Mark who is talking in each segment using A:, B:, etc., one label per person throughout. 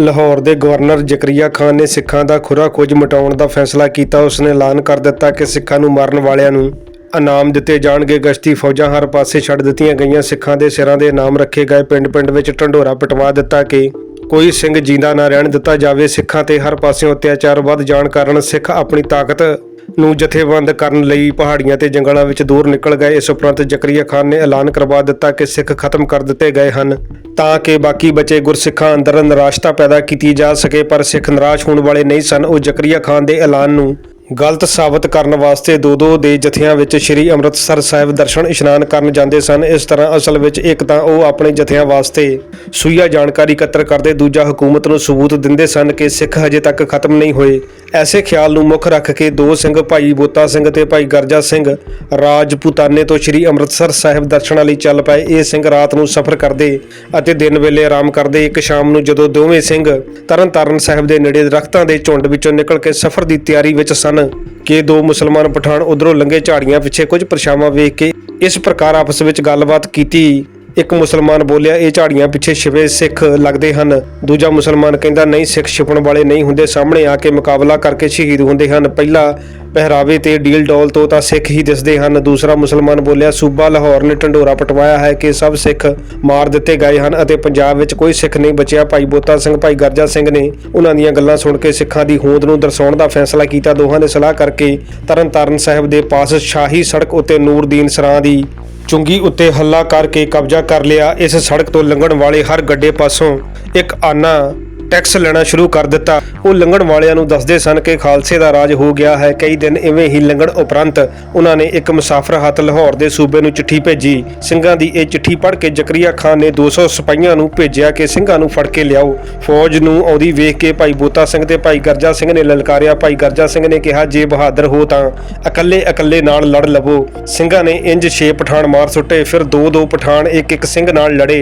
A: ਲਾਹੌਰ ਦੇ ਗਵਰਨਰ ਜ਼ਕਰੀਆ ਖਾਨ ਨੇ ਸਿੱਖਾਂ ਦਾ ਖੁਰਾ ਖੋਜ ਮਿਟਾਉਣ ਦਾ ਫੈਸਲਾ ਕੀਤਾ। ਉਸ ਨੇ ਐਲਾਨ ਕਰ ਦਿੱਤਾ ਕਿ ਸਿੱਖਾਂ ਨੂੰ ਮਾਰਨ ਵਾਲਿਆਂ ਨੂੰ ਇਨਾਮ ਦਿੱਤੇ ਜਾਣਗੇ। ਗਸ਼ਤੀ ਫੌਜਾਂ ਹਰ ਪਾਸੇ ਛੱਡ ਦਿੱਤੀਆਂ ਗਈਆਂ। ਸਿੱਖਾਂ ਦੇ ਸਿਰਾਂ ਦੇ ਇਨਾਮ ਰੱਖੇ ਗਏ। ਪਿੰਡ-ਪਿੰਡ ਵਿੱਚ ਢੰਡੋਰਾ ਪਟਵਾ ਦਿੱਤਾ ਕਿ ਕੋਈ ਸਿੰਘ ਜਿੰਦਾ ਨਾ ਰਹਿਣ ਦਿੱਤਾ ਜਾਵੇ, ਸਿੱਖਾਂ ਤੇ ਹਰ ਪਾਸਿਓਂ ਅਤਿਆਚਾਰ ਵੱਧ ਜਾਣ ਕਾਰਨ ਸਿੱਖ ਆਪਣੀ ਤਾਕਤ ਨੂੰ ਜਥੇਬੰਦ ਕਰਨ ਲਈ ਪਹਾੜੀਆਂ ਤੇ ਜੰਗਲਾਂ ਵਿੱਚ ਦੂਰ ਨਿਕਲ ਗਏ। ਇਸ ਉਪਰੰਤ ਜ਼ਕਰੀਆ ਖਾਨ ਨੇ ਐਲਾਨ ਕਰਵਾ ਦਿੱਤਾ ਕਿ ਸਿੱਖ ਖਤਮ ਕਰ ਦਿੱਤੇ ਗਏ ਹਨ, ਤਾਂ ਕਿ ਬਾਕੀ ਬਚੇ ਗੁਰਸਿੱਖਾਂ ਅੰਦਰ ਨਿਰਾਸ਼ਤਾ ਪੈਦਾ ਕੀਤੀ ਜਾ ਸਕੇ, ਪਰ ਸਿੱਖ ਨਿਰਾਸ਼ ਹੋਣ ਵਾਲੇ ਨਹੀਂ ਸਨ। ਉਹ ਜ਼ਕਰੀਆ ਖਾਨ ਦੇ ਐਲਾਨ ਨੂੰ ਗਲਤ ਸਾਬਤ ਕਰਨ ਵਾਸਤੇ ਦੋ ਦੋ ਦੇ ਜਥਿਆਂ ਵਿੱਚ ਸ੍ਰੀ ਅੰਮ੍ਰਿਤਸਰ ਸਾਹਿਬ ਦਰਸ਼ਨ ਇਸ਼ਨਾਨ ਕਰਨ ਜਾਂਦੇ ਸਨ। ਇਸ ਤਰ੍ਹਾਂ ਅਸਲ ਵਿੱਚ ਇੱਕ ਤਾਂ ਉਹ ਆਪਣੇ ਜਥਿਆਂ ਵਾਸਤੇ ਸੂਈਆ ਜਾਣਕਾਰੀ ਇਕੱਤਰ ਕਰਦੇ, ਦੂਜਾ ਹਕੂਮਤ ਨੂੰ ਸਬੂਤ ਦਿੰਦੇ ਸਨ ਕਿ ਸਿੱਖ ਹਜੇ ਤੱਕ ਖਤਮ ਨਹੀਂ ਹੋਏ। ਐਸੇ ਖਿਆਲ ਨੂੰ ਮੁੱਖ ਰੱਖ ਕੇ ਦੋ ਸਿੰਘ, ਭਾਈ ਬੋਤਾ ਸਿੰਘ ਤੇ ਭਾਈ ਗਰਜਾ ਸਿੰਘ ਰਾਜਪੂਤਾਨੇ ਤੋਂ ਸ੍ਰੀ ਅੰਮ੍ਰਿਤਸਰ ਸਾਹਿਬ ਦਰਸ਼ਨਾਂ ਲਈ ਚੱਲ ਪਏ। ਇਹ ਸਿੰਘ ਰਾਤ ਨੂੰ ਸਫ਼ਰ ਕਰਦੇ ਅਤੇ ਦਿਨ ਵੇਲੇ ਆਰਾਮ ਕਰਦੇ। ਇੱਕ ਸ਼ਾਮ ਨੂੰ ਜਦੋਂ ਦੋਵੇਂ ਸਿੰਘ ਤਰਨਤਾਰਨ ਸਾਹਿਬ ਦੇ ਨੇੜੇ ਦਰਖਤਾਂ ਦੇ ਝੁੰਡ ਵਿੱਚੋਂ ਨਿਕਲ ਕੇ ਸਫ਼ਰ ਦੀ ਤਿਆਰੀ ਵਿੱਚ ਸਨ ਕਿ ਦੋ ਮੁਸਲਮਾਨ ਪਠਾਨ ਉਧਰੋਂ ਲੰਘੇ ਝਾੜੀਆਂ ਪਿੱਛੇ ਕੁਝ ਪਰਛਾਵਾਂ ਵੇਖ ਕੇ ਇਸ ਪ੍ਰਕਾਰ ਆਪਸ ਵਿੱਚ ਗੱਲਬਾਤ ਕੀਤੀ। ਇੱਕ ਮੁਸਲਮਾਨ ਬੋਲਿਆ, ਇਹ ਝਾੜੀਆਂ ਪਿੱਛੇ ਛਿਪੇ ਸਿੱਖ ਲੱਗਦੇ ਹਨ। ਦੂਜਾ ਮੁਸਲਮਾਨ ਕਹਿੰਦਾ, ਨਹੀਂ, ਸਿੱਖ ਛਿਪਣ ਵਾਲੇ ਨਹੀਂ ਹੁੰਦੇ। ਸਾਹਮਣੇ ਆ ਕੇ ਮੁਕਾਬਲਾ ਕਰਕੇ ਸ਼ਹੀਦ ਹੁੰਦੇ ਹਨ। ਪਹਿਲਾ ਪਹਿਰਾਵੇ ਤੇ ਡੀਲ ਡੋਲ ਤੋਂ ਤਾਂ ਸਿੱਖ ਹੀ ਦਿਸਦੇ ਹਨ। ਦੂਸਰਾ ਮੁਸਲਮਾਨ ਬੋਲਿਆ, ਸੂਬਾ ਲਾਹੌਰ ਨੇ ਢੰਡੋਰਾ ਪਟਵਾਇਆ ਹੈ ਕਿ ਸਭ ਸਿੱਖ ਮਾਰ ਦਿੱਤੇ ਗਏ ਹਨ ਅਤੇ ਪੰਜਾਬ ਵਿੱਚ ਕੋਈ ਸਿੱਖ ਨਹੀਂ ਬਚਿਆ। ਭਾਈ ਬੋਤਾ ਸਿੰਘ, ਭਾਈ ਗਰਜਾ ਸਿੰਘ ਨੇ ਉਹਨਾਂ ਦੀਆਂ ਗੱਲਾਂ ਸੁਣ ਕੇ ਸਿੱਖਾਂ ਦੀ ਹੋਂਦ ਨੂੰ ਦਰਸਾਉਣ ਦਾ ਫੈਸਲਾ ਕੀਤਾ। ਦੋਹਾਂ ਨੇ ਸਲਾਹ ਕਰਕੇ ਤਰਨਤਾਰਨ ਸਾਹਿਬ ਦੇ ਪਾਸ ਸ਼ਾਹੀ ਸੜਕ ਉੱਤੇ ਨੂਰਦੀਨ ਸਰਾਂ ਦੀ ਚੁੰਗੀ ਉੱਤੇ ਹੱਲਾ ਕਰਕੇ ਕਬਜ਼ਾ ਕਰ ਲਿਆ। ਇਸ ਸੜਕ ਤੋਂ ਲੰਘਣ ਵਾਲੇ ਹਰ ਗੱਡੇ ਪਾਸੋਂ ਇੱਕ ਆਨਾ ਟੈਕਸ ਲੈਣਾ ਸ਼ੁਰੂ ਕਰ ਦਿੱਤਾ। ਉਹ ਲੰਘਣ ਵਾਲਿਆਂ ਨੂੰ ਦੱਸਦੇ ਸਨ ਕਿ ਖਾਲਸੇ ਦਾ ਰਾਜ ਹੋ ਗਿਆ ਹੈ। ਕਈ ਦਿਨ ਇਵੇਂ ਹੀ ਲੰਘਣ ਉਪਰੰਤ ਉਹਨਾਂ ਨੇ ਇੱਕ ਮੁਸਾਫਰ ਹੱਥ ਲਾਹੌਰ ਦੇ ਸੂਬੇ ਨੂੰ ਚਿੱਠੀ ਭੇਜੀ। ਸਿੰਘਾਂ ਦੀ ਇਹ ਚਿੱਠੀ ਪੜ੍ਹ ਕੇ ਜ਼ਕਰੀਆ ਖਾਨ ਨੇ 200 ਸਿਪਾਹੀਆਂ ਨੂੰ ਭੇਜਿਆ ਕਿ ਸਿੰਘਾਂ ਨੂੰ ਫੜ ਕੇ ਲਿਆਓ। ਫੌਜ ਨੂੰ ਆਉਂਦੀ ਵੇਖ ਕੇ ਭਾਈ ਬੋਤਾ ਸਿੰਘ ਤੇ ਭਾਈ ਗਰਜਾ ਸਿੰਘ ਨੇ ਲਲਕਾਰਿਆ। ਭਾਈ ਗਰਜਾ ਸਿੰਘ ਨੇ ਕਿਹਾ, ਜੇ ਬਹਾਦਰ ਹੋ ਤਾਂ ਇਕੱਲੇ ਇਕੱਲੇ ਨਾਲ ਲੜ ਲਵੋ। ਸਿੰਘਾਂ ਨੇ ਇੰਜ 6 ਪਠਾਨ ਮਾਰ ਸੁੱਟੇ, ਫਿਰ ਦੋ ਦੋ ਪਠਾਨ ਇੱਕ ਇੱਕ ਸਿੰਘ ਨਾਲ ਲੜੇ।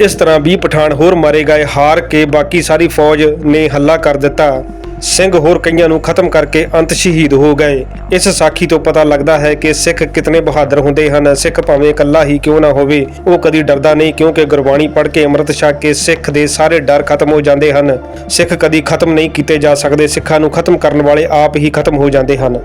A: ਇਸ ਤਰ੍ਹਾਂ 20 ਪਠਾਨ ਹੋਰ ਮਾਰੇ ਗਏ। ਹਾਰ ਕੇ ਬਾਕੀ ਸਾਰੀ ਫੌਜ ਨੇ ਹੱਲਾ ਕਰ ਦਿੱਤਾ। ਸਿੰਘ ਹੋਰ ਕਈਆਂ ਨੂੰ ਖਤਮ ਕਰਕੇ ਅੰਤ ਸ਼ਹੀਦ ਹੋ ਗਏ। ਇਸ ਸਾਖੀ ਤੋਂ ਪਤਾ ਲੱਗਦਾ ਹੈ ਕਿ ਸਿੱਖ ਕਿਤਨੇ ਬਹਾਦਰ ਹੁੰਦੇ ਹਨ। ਸਿੱਖ ਭਾਵੇਂ ਇਕੱਲਾ ਹੀ ਕਿਉਂ ਨਾ ਹੋਵੇ, ਉਹ ਕਦੀ ਡਰਦਾ ਨਹੀਂ ਕਿਉਂਕਿ ਗੁਰਬਾਣੀ ਪੜ੍ਹ ਕੇ ਅੰਮ੍ਰਿਤ ਛਕ ਕੇ ਸਿੱਖ ਦੇ ਸਾਰੇ ਡਰ ਖਤਮ ਹੋ ਜਾਂਦੇ ਹਨ। ਸਿੱਖ ਕਦੀ ਖਤਮ ਨਹੀਂ ਕੀਤੇ ਜਾ ਸਕਦੇ। ਸਿੱਖਾਂ ਨੂੰ ਖਤਮ ਕਰਨ ਵਾਲੇ ਆਪ ਹੀ ਖਤਮ ਹੋ ਜਾਂਦੇ ਹਨ।